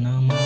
Namah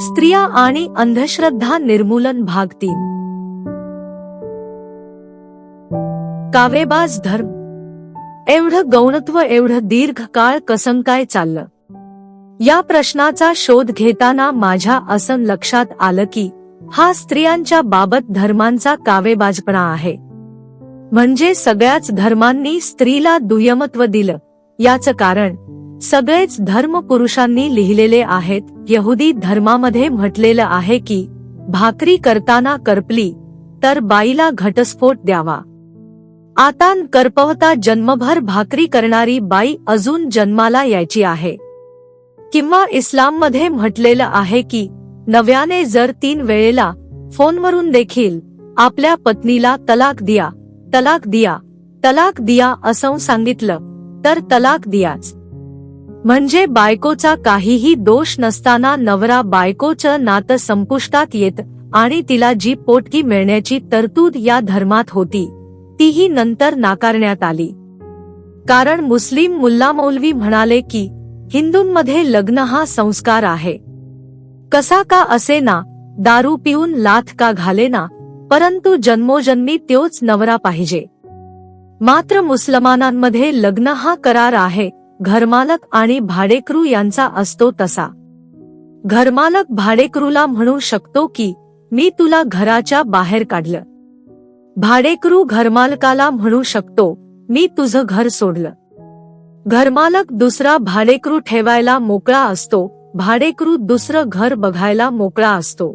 स्त्रिया आणि अंधश्रद्धा निर्मूलन भाग तीन. कावेबाज धर्म. एवढं गौणत्व एवढं दीर्घ काळ कसं काय चाललं? या प्रश्नाचा शोध घेताना माझ्या असं लक्षात आलं की हा स्त्रियांच्या बाबत धर्मांचा कावेबाजपणा आहे. म्हणजे सगळ्याच धर्मांनी स्त्रीला दुय्यमत्व दिलं याचं कारण सगळेच धर्म पुरुषांनी लिहिलेले आहेत. यहुदी धर्मामध्ये म्हटलेलं आहे की भाकरी करताना करपली तर बाईला घटस्फोट द्यावा. आता करपवता जन्मभर भाकरी करणारी बाई अजून जन्माला यायची आहे. किंवा इस्लाममध्ये म्हटलेलं आहे की नव्याने जर तीन वेळेला फोनवरून देखील आपल्या पत्नीला तलाक दिया तलाक दिया तलाक दिया असं सांगितलं तर तलाक दियाच. म्हणजे बायकोचा काहीही दोष नसताना नवरा बायकोचं नातं संपुष्टात येत आणि तिला जी पोटकी मिळण्याची तरतूद या धर्मात होती तीही नंतर नाकारण्यात आली. कारण मुस्लिम मुल्ला मौलवी म्हणाले की हिंदूंमध्ये लग्न हा संस्कार आहे. कसा का असे ना दारू पिऊन लाथ का घाले ना परंतु जन्मोजन्मी त्योच नवरा पाहिजे. मात्र मुसलमानांमध्ये लग्न हा करार आहे घरमालक आणि भाडेकरू यांचा असतो तसा. घरमालक भाडेकरूला म्हणू शकतो की मी तुला घराच्या बाहेर काढलं. भाडेकरू घरमालकाला म्हणू शकतो मी तुझं घर सोडलं. घरमालक दुसरा भाडेकरू ठेवायला मोकळा असतो भाडेकरू दुसरं घर बघायला मोकळा असतो.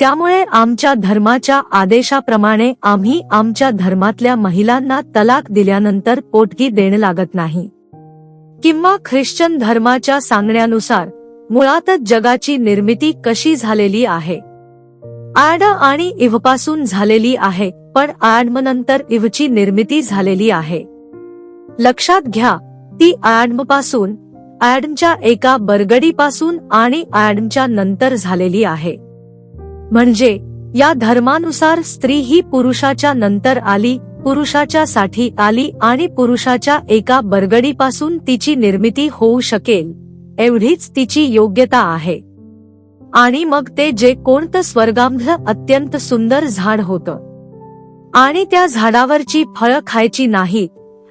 त्यामुळे आमच्या धर्माच्या आदेशाप्रमाणे आम्ही आमच्या धर्मातल्या महिलांना तलाक दिल्यानंतर पोटगी देणं लागत नाही. किंवा ख्रिश्चन धर्माच्या सांगण्यानुसार मुळातच जगाची निर्मिती कशी झालेली आहे? आड आणि इव्हपासून झालेली आहे पण आडमनंतर इव्हची निर्मिती झालेली आहे. लक्षात घ्या ती आडमपासून ऍडमच्या एका बरगडीपासून आणि ऍडमच्या नंतर झालेली आहे. म्हणजे या धर्मानुसार स्त्री ही पुरुषाच्या नंतर आली पुरुषाच्या साठी आली आणि पुरुषाच्या एका बरगडीपासून तिची निर्मिती होऊ शकेल एवढीच तिची योग्यता आहे. आणि मग ते जे कोणतं स्वर्गांध अत्यंत सुंदर झाड होतं. आणि त्या झाडावरची फळं खायची नाहीत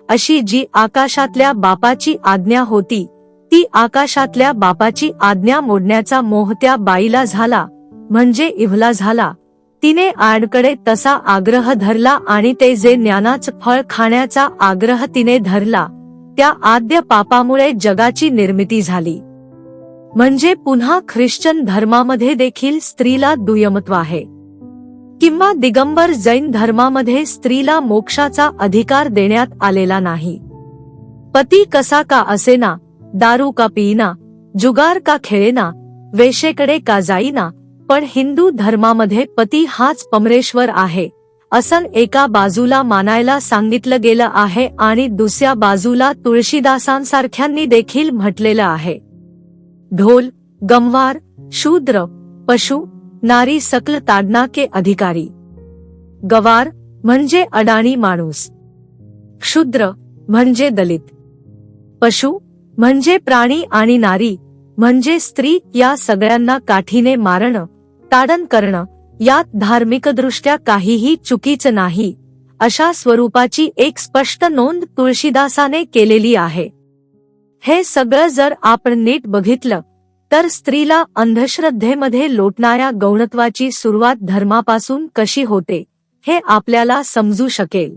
अशी जी आकाशातल्या बापाची आज्ञा होती ती आकाशातल्या बापाची आज्ञा मोडण्याचा मोह त्या बाईला झाला म्हणजे इव्हला झाला. तिने आडकडे तसा आग्रह धरला आणि ते जे ज्ञानाच फळ खाण्याचा आग्रह तिने धरला त्या आद्य पापामुळे जगाची निर्मिती झाली. म्हणजे पुन्हा ख्रिश्चन धर्मामध्ये देखील स्त्रीला दुय्यमत्व आहे. किंवा दिगंबर जैन धर्मामध्ये स्त्रीला मोक्षाचा अधिकार देण्यात आलेला नाही. पती कसा का असेना दारू का पिईना जुगार का खेळेना वेशेकडे का जाईना पण हिंदू धर्मामध्ये पती हाच पमरेश्वर आहे. असं एका बाजूला मानायला सांगितलं गेलं आहे आणि दुसऱ्या बाजूला तुळशीदासांसारख्यांनी देखील म्हटलेलं आहे. ढोल गमवार शूद्र पशु नारी सकल ताडना के अधिकारी. गवार म्हणजे अडाणी माणूस. क्षुद्र म्हणजे दलित. पशु म्हणजे प्राणी आणि नारी म्हणजे स्त्री या सगळ्यांना काठीने मारणं ताडन करणं यात धार्मिकदृष्ट्या काहीही चुकीचं नाही अशा स्वरूपाची एक स्पष्ट नोंद तुळशीदासाने केलेली आहे. हे सगळं जर आपण नीट बघितलं तर स्त्रीला अंधश्रद्धेमध्ये लोटणाऱ्या गौणत्वाची सुरुवात धर्मापासून कशी होते हे आपल्याला समजू शकेल.